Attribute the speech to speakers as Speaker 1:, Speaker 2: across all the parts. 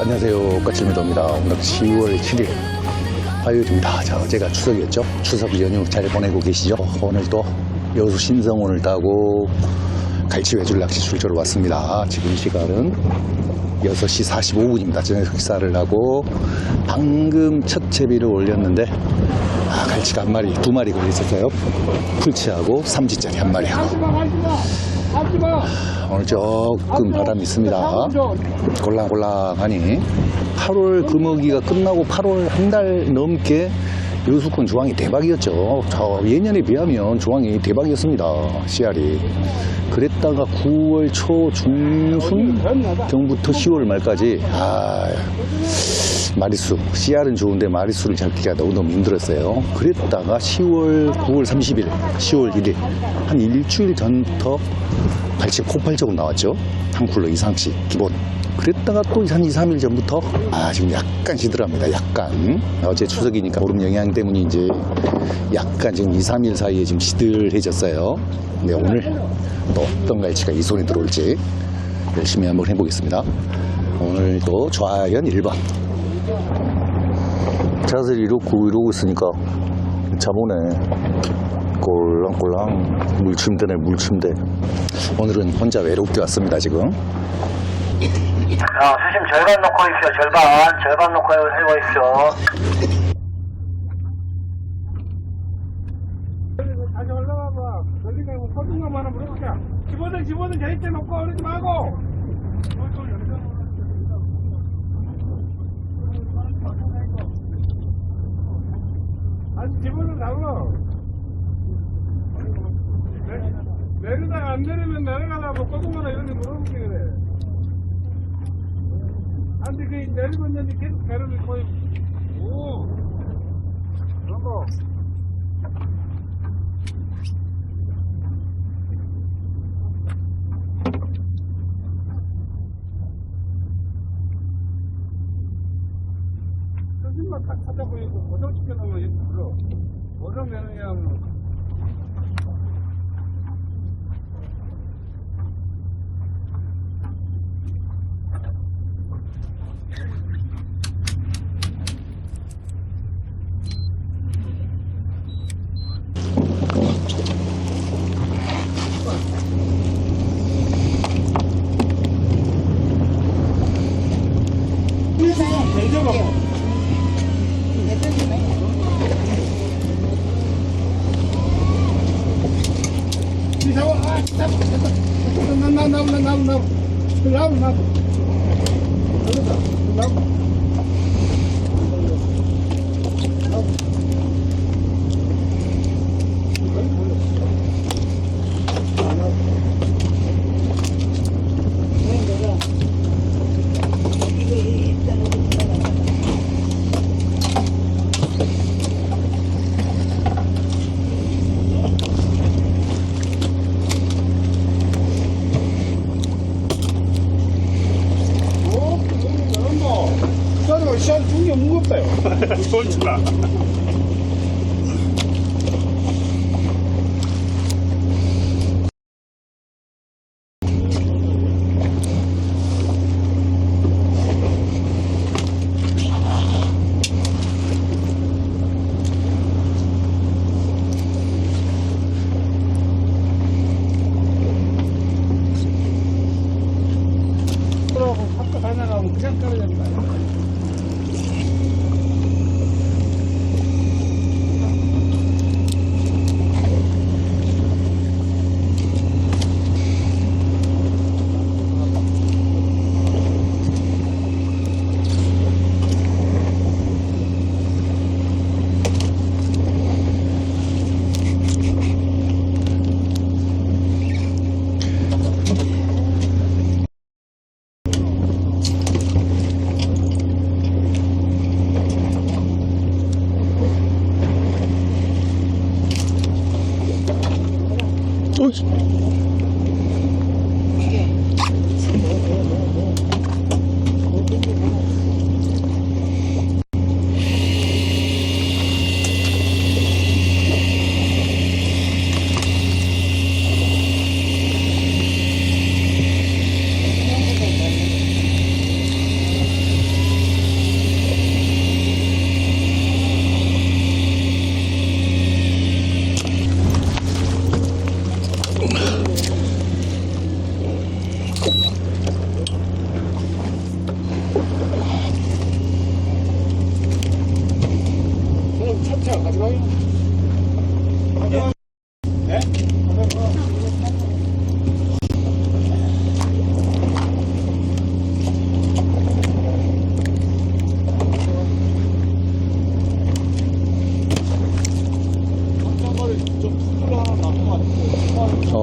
Speaker 1: 안녕하세요. 까칠미도입니다. 오늘 10월 7일 화요일입니다. 자, 어제가 추석이었죠? 추석 연휴 잘 보내고 계시죠? 오늘 또 여수 신성원을 타고 갈치 외줄 낚시 출조로 왔습니다. 지금 시간은 6시 45분입니다. 저녁 식사를 하고 방금 첫 채비를 올렸는데 아, 갈치가 한 마리, 두 마리 걸려있었어요. 풀치하고 삼지짜리 한 마리하고 오늘 조금 바람이 있습니다. 골랑골랑하니 8월 금어기가 끝나고 8월 한 달 넘게 여수권 중앙이 대박이었죠. 저 예년에 비하면 중앙이 대박이었습니다. 씨알이. 그랬다가 9월 초 중순 경부터 10월 말까지 아 마리수 씨알은 좋은데 마리수를 잡기가 너무너무 힘들었어요. 그랬다가 10월 9월 30일, 10월 1일 한 일주일 전부터 발치 폭발적으로 나왔죠. 한 쿨러 이상씩 기본. 그랬다가 또 한 2, 3일 전부터 아 지금 약간 시들합니다. 약간 어제 추석이니까 보름 영향 때문인지 약간 지금 2, 3일 사이에 지금 시들해졌어요. 근데 오늘 또 어떤 갈치가 이 손에 들어올지 열심히 한번 해보겠습니다. 오늘도 좌연 1번 자세를 이렇고 이러고 있으니까 자보네 꼴랑꼴랑 물침대네 물침대 오늘은 혼자 외롭게 왔습니다 지금
Speaker 2: 자, 수심 절반 놓고 있어요. 절반. 절반 놓고 해보십시오.
Speaker 3: 다시 올라가봐. 걸리가 뭐 소중한 하나 물어볼게. 집어든 집어든 저희때 놓고 그러지 말고. 아니 집어든 잡어. 내리다가 안 내리면 내려가라고 꼬동거나 이런 데 물어볼게 그래. 안돼 그 내리고 있는데 계속 배를 거의 오. 그런 거. 찾아보니까 고정시켜놓으면 이렇게 불러. 그냥 Bisa ah, stop. Na na na na na na. Law na. Law. 오, 잘한다. 자리가 시간 중이 무겁다요. 좋을 줄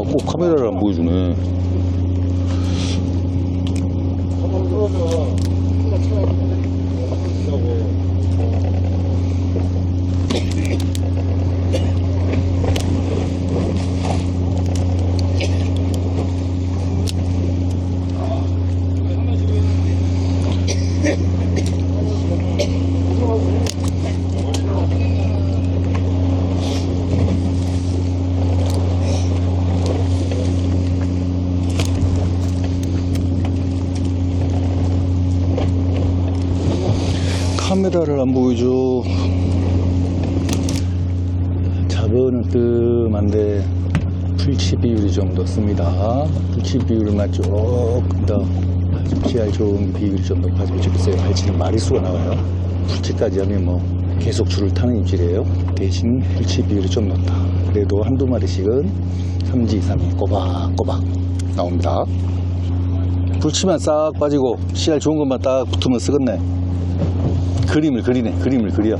Speaker 1: 꼭 카메라를 안 보여주네.
Speaker 3: 한번 끌어서 푸드가 쳐야 되는데.
Speaker 1: 카메라를 잡어는 뜸한데 풀치 비율이 좀 높습니다. 풀치 비율만 조금 더 PCR 좋은 비율이 좀 높아지면 좋겠어요. 갈치는 마리수가 나와요. 풀치까지 하면 뭐 계속 줄을 타는 입질이에요. 대신 풀치 비율이 좀 높다. 그래도 한두 마리씩은 3지 이상이 꼬박꼬박 나옵니다. 풀치만 싹 빠지고 CR 좋은 것만 딱 붙으면 쓰겠네. 그림을 그리네. 그림을 그려.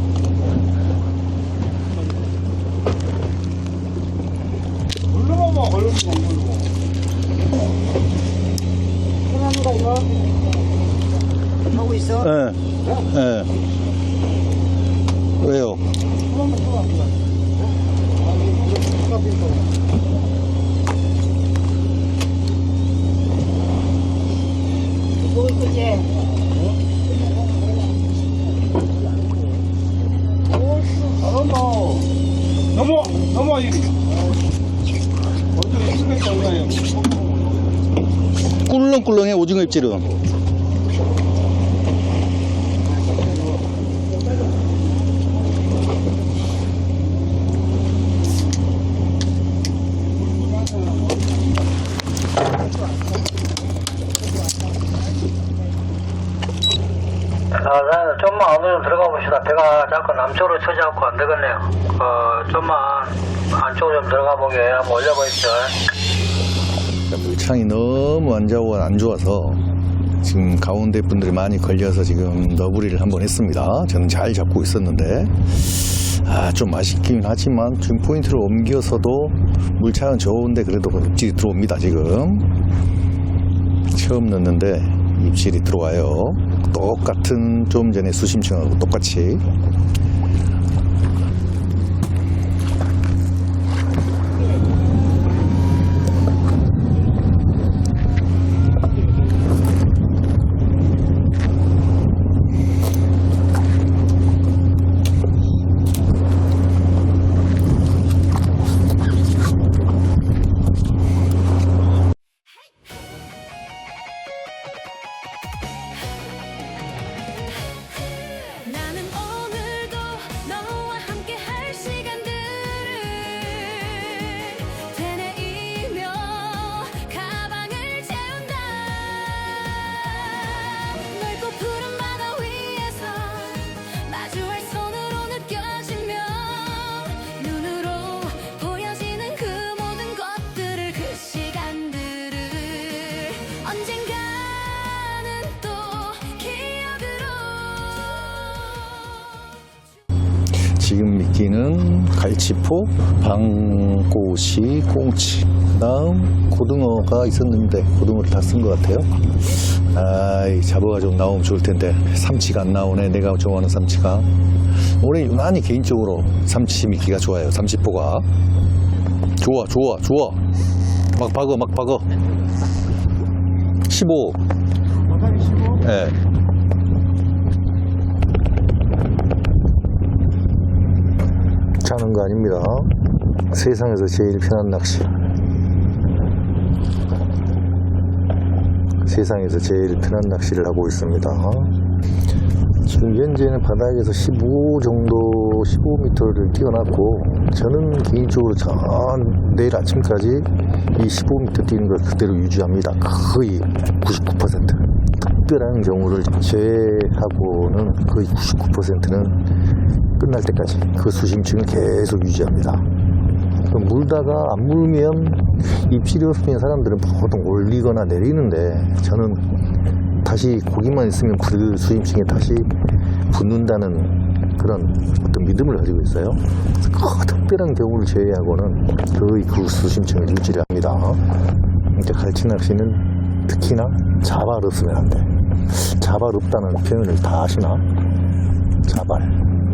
Speaker 3: 걸러봐, 걸러봐. 하고 있어?
Speaker 1: 예. 예. 왜요? 오징어 입질은.
Speaker 2: 아, 네, 좀만 안으로 좀 들어가 봅시다. 배가 자꾸 남쪽으로 쳐져갖고 안 되겠네요. 어, 좀만 안쪽으로 좀 들어가 보게 한번 올려보십시오.
Speaker 1: 물창이 너무 안 좋아 안 좋아서 지금 가운데 분들이 많이 걸려서 지금 너부리를 한번 했습니다. 저는 잘 잡고 있었는데 아 좀 아쉽긴 하지만 지금 포인트를 옮겨서도 물창은 좋은데 그래도 입질이 들어옵니다 지금 처음 넣는데 입질이 들어와요. 똑같은 좀 전에 수심층하고 똑같이 지금 미끼는 갈치포, 방고시, 꽁치. 그 다음 고등어가 있었는데 고등어를 다 쓴 것 같아요. 아이, 잡어가 좀 나오면 좋을 텐데 삼치가 안 나오네. 내가 좋아하는 삼치가. 올해 유난히 개인적으로 삼치 미끼가 좋아요. 삼치포가. 좋아, 좋아, 좋아. 막 박어, 막 박어. 15.
Speaker 3: 바닥 이 15.
Speaker 1: 예. 자는 거 아닙니다. 세상에서 제일 편한 낚시. 세상에서 제일 편한 낚시를 하고 있습니다. 지금 현재는 바닥에서 15 정도, 15m를 뛰어났고, 저는 개인적으로 전 내일 아침까지 이 15m 뛰는 걸 그대로 유지합니다. 거의 99%. 특별한 경우를 제외하고는 거의 99%는 끝날 때까지 그 수심층을 계속 유지합니다. 물다가 안 물면 입질이 없으면 사람들은 보통 올리거나 내리는데 저는 다시 고기만 있으면 그 수심층에 다시 붙는다는 그런 어떤 믿음을 가지고 있어요. 그 특별한 경우를 제외하고는 거의 그 수심층을 유지를 합니다. 이제 갈치 낚시는 특히나 자발 없으면 안 돼. 자발 없다는 표현을 다 아시나? 자발.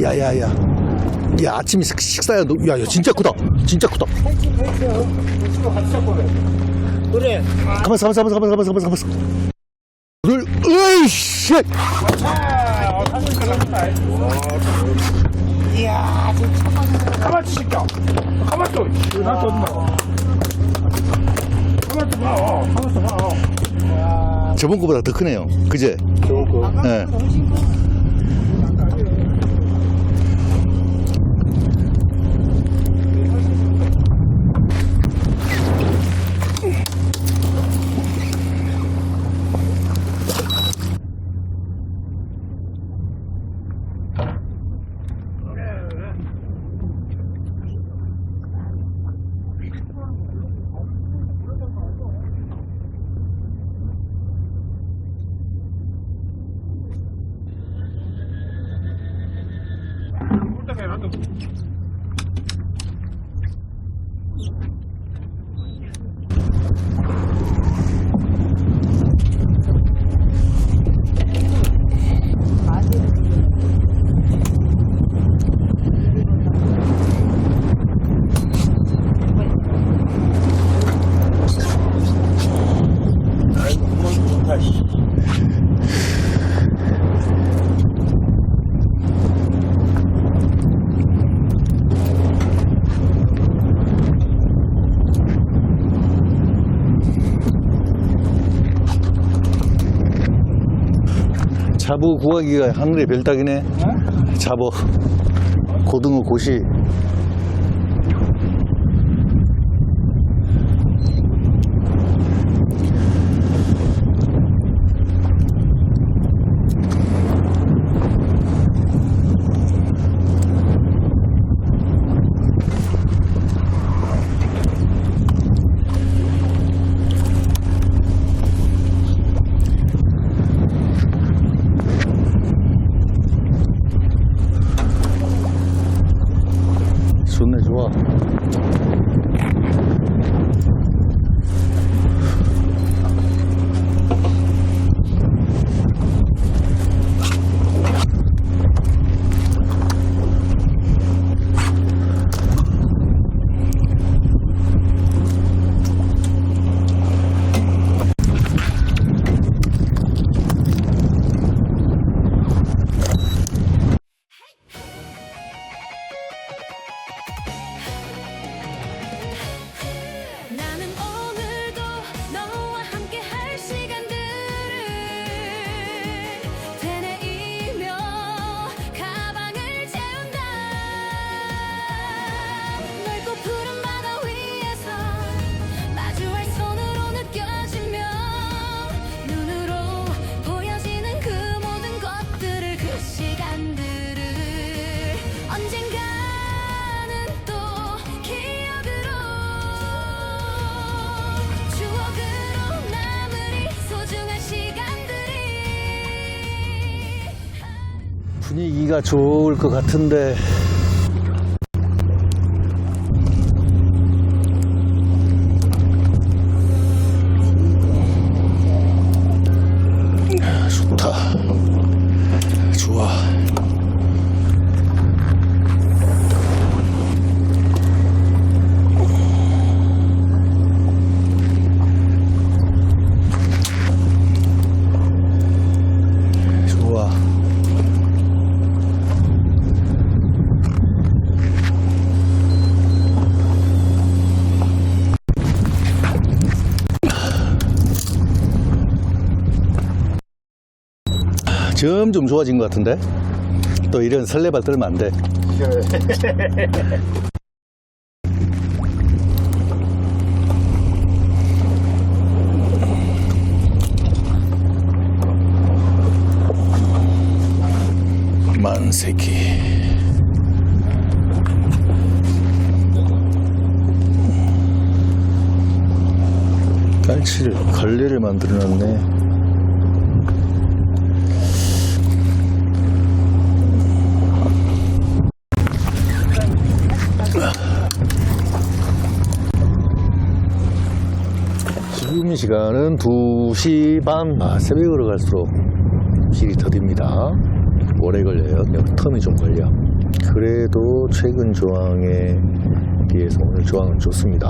Speaker 1: 야야야. 야 아침 식, 식사야 너, 야야 진짜 크다. 진짜 크다.
Speaker 3: 그래.
Speaker 1: 가만있어 가만있어 가만있어 가만있어 가만있어 가만있어. 둘 으이씨!
Speaker 3: 이야 가만히 시켜 가만히 또 나한테 엄마 가만히 봐 가만히 봐
Speaker 1: 저번 거보다 더 크네요. 그제?
Speaker 3: 저번 거.
Speaker 1: 예.
Speaker 3: Thank you.
Speaker 1: 잡어 구하기가 하늘의 별따기네. 잡어. 고등어 고시. 분위기가 좋을 것 같은데 점점 좋아진 것 같은데? 또 이런 설레발 떨면 안돼. 만세기. 깔치를 걸레를 만들어 놨네 지금 시간은 2시 반. 아, 새벽으로 갈수록 길이 더딥니다. 오래 걸려요. 텀이 좀 걸려. 그래도 최근 조항에 비해서 오늘 조항은 좋습니다.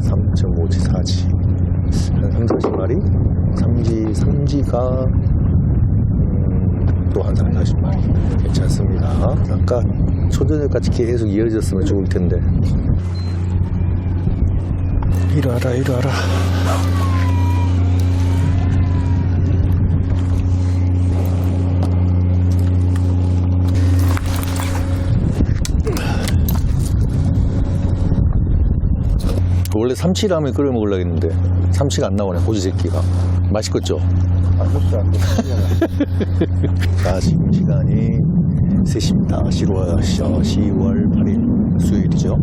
Speaker 1: 3.5지, 4지. 한 3, 40마리? 3지, 3지가 음, 또한 3, 40마리. 괜찮습니다. 아까 초저녁까지 계속 이어졌으면 좋을 텐데. 이리 와라. 삼치라면 끓여 먹으려고 했는데 삼치가 안 나오네 고지 새끼가. 맛있겠죠? 자 지금 시간이 3시입니다. 10월, 10월 8일 수요일이죠.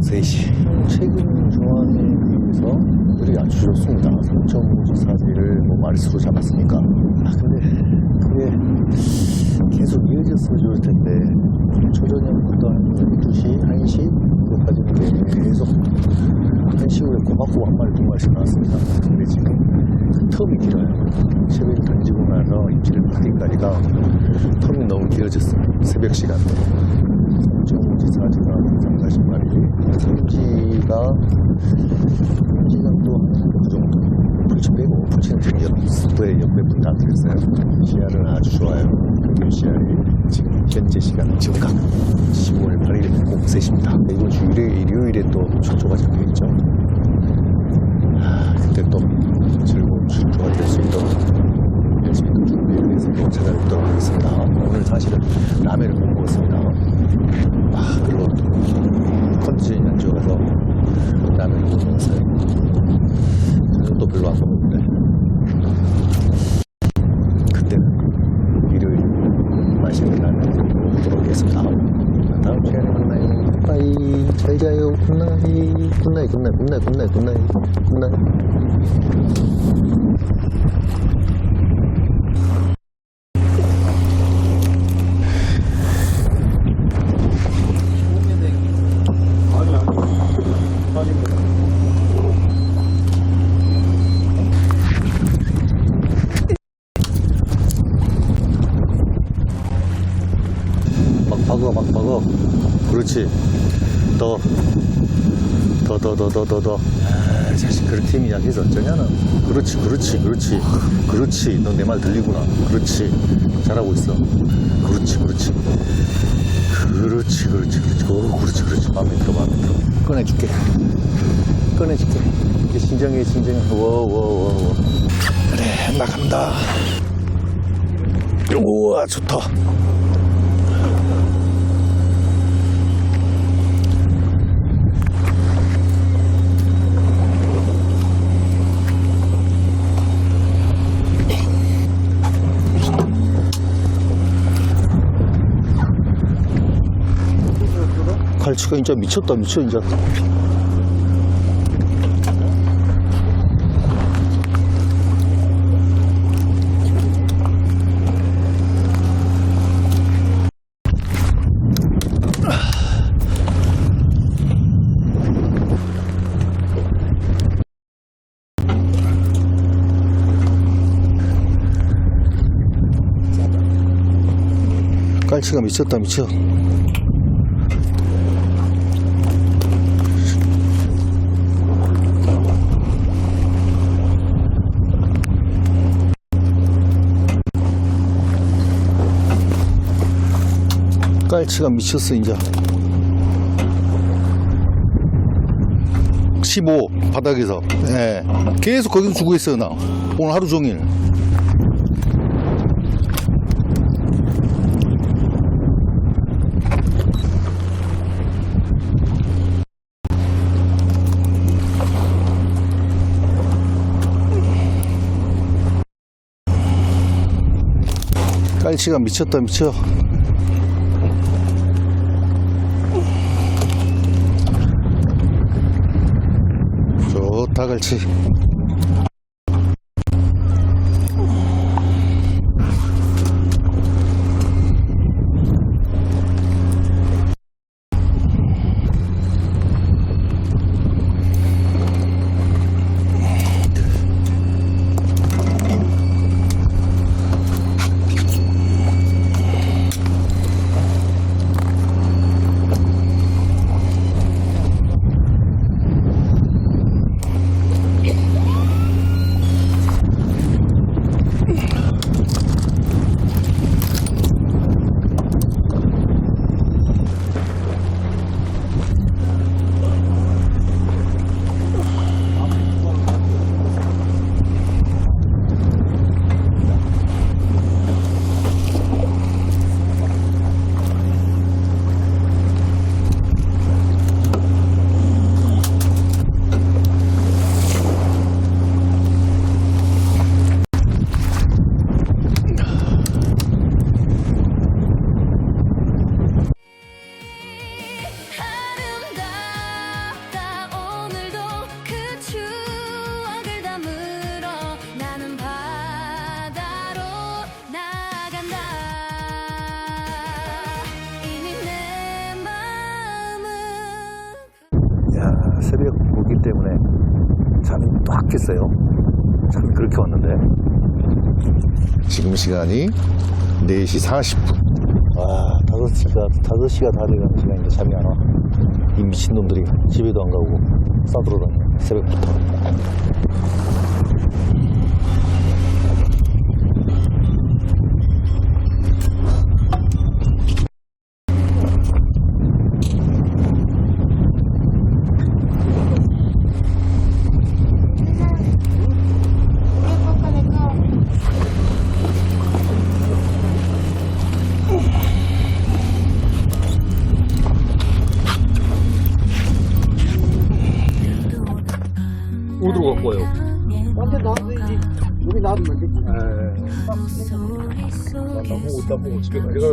Speaker 1: 03시. 최근 조항에 비해서 물이 아주 좋습니다. 3.5지 4지를 뭐 마리수로 잡았으니까. 아 근데 그게 계속 이어졌으면 좋을 텐데 초저녁부터 한 12시, 1시 그까지는 계속 한 시후에 고맙고 한 마리, 두 마리씩 나왔습니다. 근데 지금 그 텀이 길어요. 새벽에 던지고 나서 입질을 받기까지가 텀이 너무 길어졌어요. 새벽 시간대. 3.5지, 4지가 3, 40마리. 3지가, 3지가 또그 정도. 풀치 빼고, 풀치는 지금 옆에, 옆에 분다 들었어요. 시야는 아주 좋아요. 평균 시야이 지금 현재 시간 지금 10월 8일 꼭 3시입니다. 이번 주 일요일, 일요일에 또 출조가 잡혀있죠. 아, 그때 또 즐거운 출조가 될 수 있도록 열심히 또 준비를 해서 또 찾아뵙도록 하겠습니다. 오늘 사실은 라면을 못 먹었습니다. 아, 별로 컨디션이 안 좋아서 라면을 못 먹었어요. 저녁도 별로 안 먹었는데. 그때는 일요일 맛있는 라면 먹도록 하겠습니다. 다음 시간에 만나요. 빠이. 잘 자요. 굿나잇. 굿나잇, 굿나잇, 굿나잇, 굿나잇, 굿나잇, 굿나잇. 더, 더, 더, 더, 더, 더. 아, 그렇게 약해서 어쩌냐는. 그렇지, 그렇지, 그렇지. 그렇지. 너 내 말 들리구나. 그렇지. 잘하고 있어. 그렇지, 그렇지. 그렇지, 그렇지, 그렇지. 오, 그렇지, 그렇지. 마음에 들어, 마음에 들어. 꺼내줄게. 꺼내줄게. 이게 진정해, 진정해. 워, 워, 워, 워. 그래, 나간다. 우와, 좋다. 갈치가 진짜 미쳤다 미쳐 이제 깔치가 미쳤다 미쳐. 깔치가 미쳤어 이제. 15 바닥에서. 예. 계속 거기서 주고 있어요 나. 오늘 하루 종일. 깔치가 미쳤다 미쳐 좋다 갈치 시간이 4시 40분. 와 5시가 5시가 다 돼가는 시간인데 잠이 안 와. 이 미친놈들이. 집에도 안 가고 싸돌아다녀. 새벽부터
Speaker 3: 나보고 나보